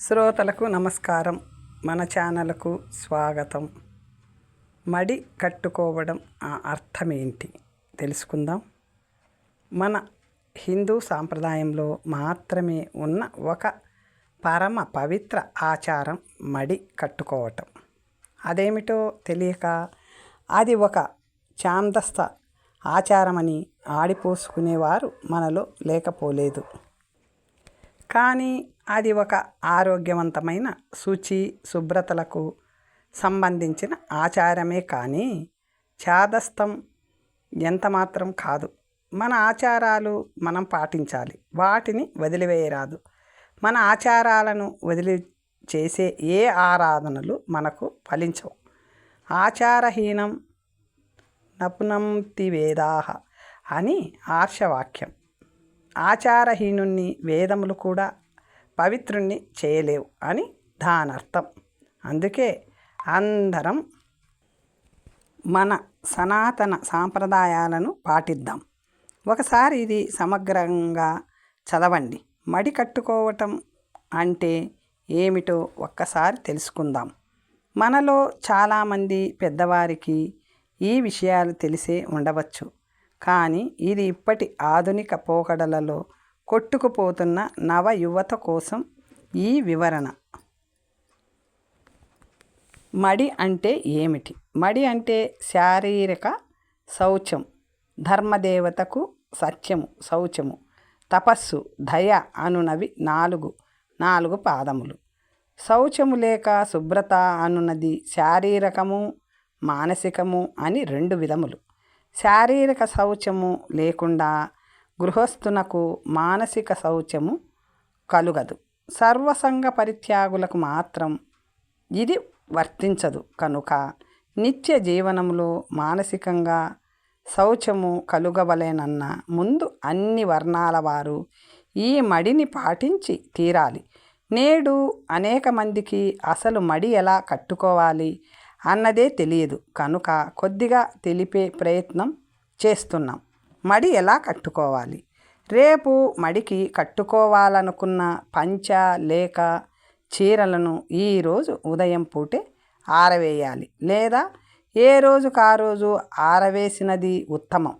శ్రోతలకు నమస్కారం. మన ఛానల్కు స్వాగతం. మడి కట్టుకోవడం ఆ అర్థం ఏంటి తెలుసుకుందాం. మన హిందూ సాంప్రదాయంలో మాత్రమే ఉన్న ఒక పరమ పవిత్ర ఆచారం మడి కట్టుకోవటం. అదేమిటో తెలియక అది ఒక ఛాందస్త ఆచారమని ఆడిపోసుకునేవారు మనలో లేకపోలేదు. కానీ అది ఒక ఆరోగ్యవంతమైన శుచి శుభ్రతలకు సంబంధించిన ఆచారమే కానీ చాదస్తం ఎంతమాత్రం కాదు. మన ఆచారాలు మనం పాటించాలి. వాటిని వదిలివేయరాదు. మన ఆచారాలను వదిలి చేసే ఏ ఆరాధనలు మనకు ఫలించవు. ఆచారహీనం నపునంతి వేదాహ అని ఆర్షవాక్యం. ఆచారహీనుణ్ణి వేదములు కూడా పవిత్రుణ్ణి చేయలేవు అని దానర్థం అందుకే అందరం మన సనాతన సాంప్రదాయాలను పాటిద్దాం. ఒకసారి ఇది సమగ్రంగా చదవండి. మడి కట్టుకోవటం అంటే ఏమిటో ఒక్కసారి తెలుసుకుందాం. మనలో చాలామంది పెద్దవారికి ఈ విషయాలు తెలిసే ఉండవచ్చు. కానీ ఇది ఇప్పటి ఆధునిక పోకడలలో కొట్టుకుపోతున్న నవ యువత కోసం ఈ వివరణ. మడి అంటే ఏమిటి? మడి అంటే శారీరక శౌచం ధర్మదేవతకు సత్యము శౌచము తపస్సు దయ అనునవి నాలుగు నాలుగు పాదములు. శౌచము లేక శుభ్రత అనున్నది శారీరకము మానసికము అని రెండు విధములు. శారీరక శౌచము లేకుండా గృహస్థునకు మానసిక శౌచము కలుగదు. సర్వసంగ పరిత్యాగులకు మాత్రం ఇది వర్తించదు. కనుక నిత్య జీవనంలో మానసికంగా శౌచము కలుగవలేనన్న ముందు అన్ని వర్ణాల వారు ఈ మడిని పాటించి తీరాలి. నేడు అనేక మందికి అసలు మడి ఎలా కట్టుకోవాలి? అన్నదే తెలియదు. కనుక కొద్దిగా తెలిపే ప్రయత్నం చేస్తున్నాం. మడి ఎలా కట్టుకోవాలి? రేపు మడికి కట్టుకోవాలనుకున్న పంచ లేక చీరలను ఈరోజు ఉదయం పూటే ఆరవేయాలి. లేదా ఏ రోజుకు ఆ రోజు ఆరవేసినది ఉత్తమం?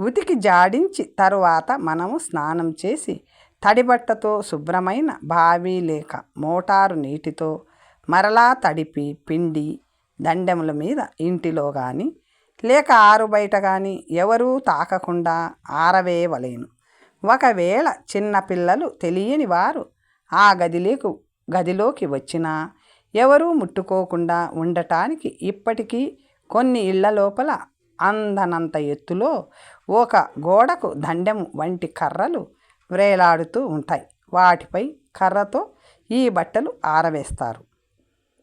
ఉతికి జాడించి తరువాత మనము స్నానం చేసి తడిబట్టతో శుభ్రమైన బావి లేక మోటారు నీటితో మరలా తడిపి పిండి దండెముల మీద ఇంటిలో కానీ లేక ఆరు బయట కానీ ఎవరూ తాకకుండా ఆరవేయవలేను. ఒకవేళ చిన్నపిల్లలు తెలియని వారు ఆ గదిలోకి గదిలోకి వచ్చినా ఎవరూ ముట్టుకోకుండా ఉండటానికి ఇప్పటికీ కొన్ని ఇళ్ళ లోపల అందనంత ఎత్తులో ఒక గోడకు దండెము వంటి కర్రలు వ్రేలాడుతూ ఉంటాయి. వాటిపై కర్రతో ఈ బట్టలు ఆరవేస్తారు.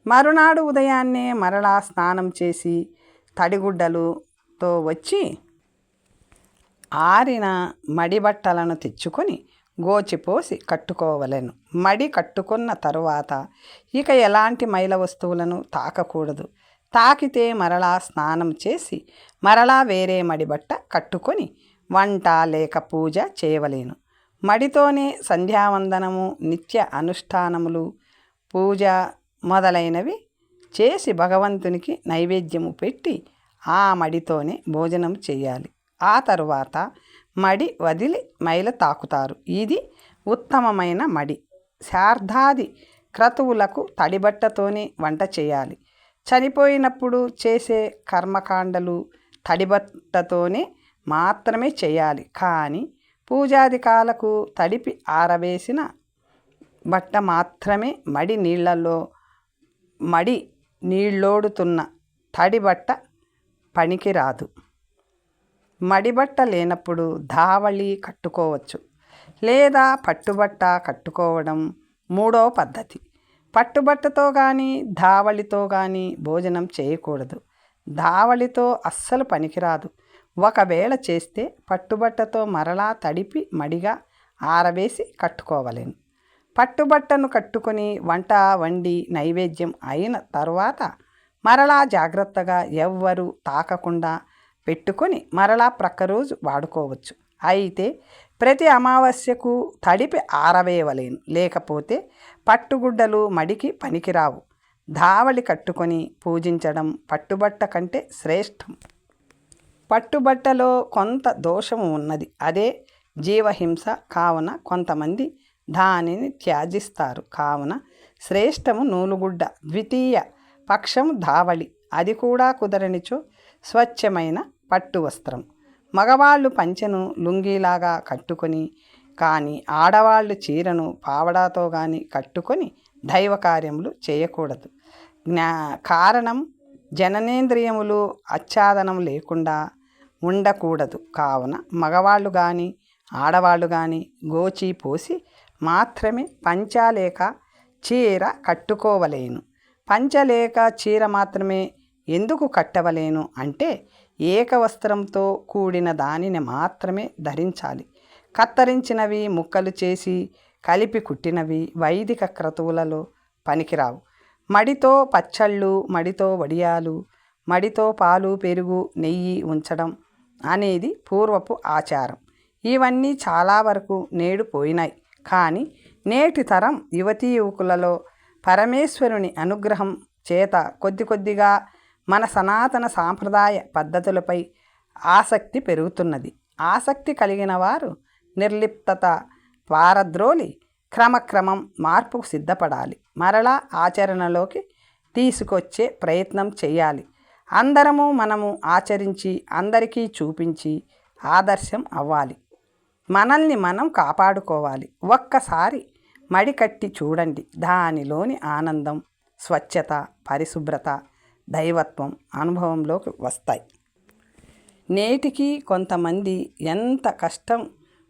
మరునాడు ఉదయాన్నే మరలా స్నానం చేసి తడిగుడ్డలుతో వచ్చి ఆరిన మడి బట్టలను తెచ్చుకొని గోచిపోసి కట్టుకోవలెను. మడి కట్టుకున్న తరువాత ఇక ఎలాంటి మైల వస్తువులను తాకకూడదు. తాకితే మరలా స్నానం చేసి మరలా వేరే మడి బట్ట కట్టుకొని వంట లేక పూజ చేయవలేను. మడితోనే సంధ్యావందనము నిత్య అనుష్ఠానములు పూజ మొదలైనవి చేసి భగవంతునికి నైవేద్యము పెట్టి ఆ మడితోనే భోజనం చేయాలి. ఆ తరువాత మడి వదిలి మైల తాకుతారు. ఇది ఉత్తమమైన మడి. శార్ధాది క్రతువులకు తడిబట్టతోనే వంట చేయాలి. చనిపోయినప్పుడు చేసే కర్మకాండలు తడిబట్టతోనే మాత్రమే చేయాలి. కానీ పూజాధికాలకు తడిపి ఆరవేసిన బట్ట మాత్రమే మడి నీళ్ళలో మడి నీళ్ళోడుతున్న తడిబట్ట పనికిరాదు. మడిబట్ట లేనప్పుడు ధావళి కట్టుకోవచ్చు. లేదా పట్టుబట్ట కట్టుకోవడం మూడో పద్ధతి. పట్టుబట్టతో కానీ ధావళితో కానీ భోజనం చేయకూడదు. ధావళితో అస్సలు పనికిరాదు. ఒకవేళ చేస్తే పట్టుబట్టతో మరలా తడిపి మడిగా ఆరవేసి కట్టుకోవలేను. పట్టుబట్టను కట్టుకొని వంట వండి నైవేద్యం అయిన తర్వాత మరలా జాగ్రత్తగా ఎవ్వరూ తాకకుండా పెట్టుకొని మరలా ప్రక్క రోజు వాడుకోవచ్చు. అయితే ప్రతి అమావాస్యకు తడిపి ఆరవేయవలేను. లేకపోతే పట్టుగుడ్డలు మడికి పనికిరావు. ధావళి కట్టుకొని పూజించడం పట్టుబట్ట కంటే శ్రేష్టం. పట్టుబట్టలో కొంత దోషము ఉన్నది. అదే జీవహింస కావున కొంతమంది దానిని త్యాజిస్తారు. కావున శ్రేష్టము నూలుగుడ్డ ద్వితీయ పక్షం ధావళి. అది కూడా కుదరనిచో స్వచ్ఛమైన పట్టు వస్త్రం. మగవాళ్ళు పంచెను లుంగీలాగా కట్టుకొని కానీ ఆడవాళ్ళు చీరను పావడాతో కానీ కట్టుకొని దైవ కార్యములు చేయకూడదు. జ్ఞా కారణం జననేంద్రియములు ఆచ్ఛాదనం లేకుండా ఉండకూడదు. కావున మగవాళ్ళు కానీ ఆడవాళ్ళు కానీ గోచి పోసి మాత్రమే పంచాలేక చీర కట్టుకోవలేను. పంచలేక చీర మాత్రమే ఎందుకు కట్టవలేను అంటే ఏకవస్త్రంతో కూడిన దానిని మాత్రమే ధరించాలి. కత్తరించినవి ముక్కలు చేసి కలిపి కుట్టినవి వైదిక క్రతువులలో పనికిరావు. మడితో పచ్చళ్ళు మడితో వడియాలు మడితో పాలు పెరుగు నెయ్యి ఉంచడం అనేది పూర్వపు ఆచారం. ఇవన్నీ చాలా వరకు నేడు పోయినాయి. కానీ నేటి తరం యువతీ యువకులలో పరమేశ్వరుని అనుగ్రహం చేత కొద్ది కొద్దిగా మన సనాతన సాంప్రదాయ పద్ధతులపై ఆసక్తి పెరుగుతున్నది. ఆసక్తి కలిగిన వారు నిర్లిప్తత పారద్రోలి క్రమక్రమం మార్పుకు సిద్ధపడాలి. మరలా ఆచరణలోకి తీసుకొచ్చే ప్రయత్నం చేయాలి. అందరము మనము ఆచరించి అందరికీ చూపించి ఆదర్శం అవ్వాలి. మనల్ని మనం కాపాడుకోవాలి. ఒక్కసారి మడికట్టి చూడండి. దానిలోని ఆనందం స్వచ్ఛత పరిశుభ్రత దైవత్వం అనుభవంలోకి వస్తాయి. నేటికి కొంతమంది ఎంత కష్టం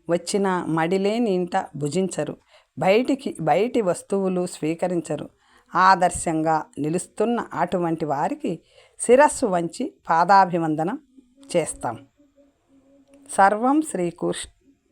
వచ్చినా మడిలేని ఇంట భుజించరు. బయటికి బయటి వస్తువులు స్వీకరించరు. ఆదర్శంగా నిలుస్తున్న అటువంటి వారికి శిరస్సు వంచి పాదాభివందనం చేస్తాం. సర్వం శ్రీకృష్ణ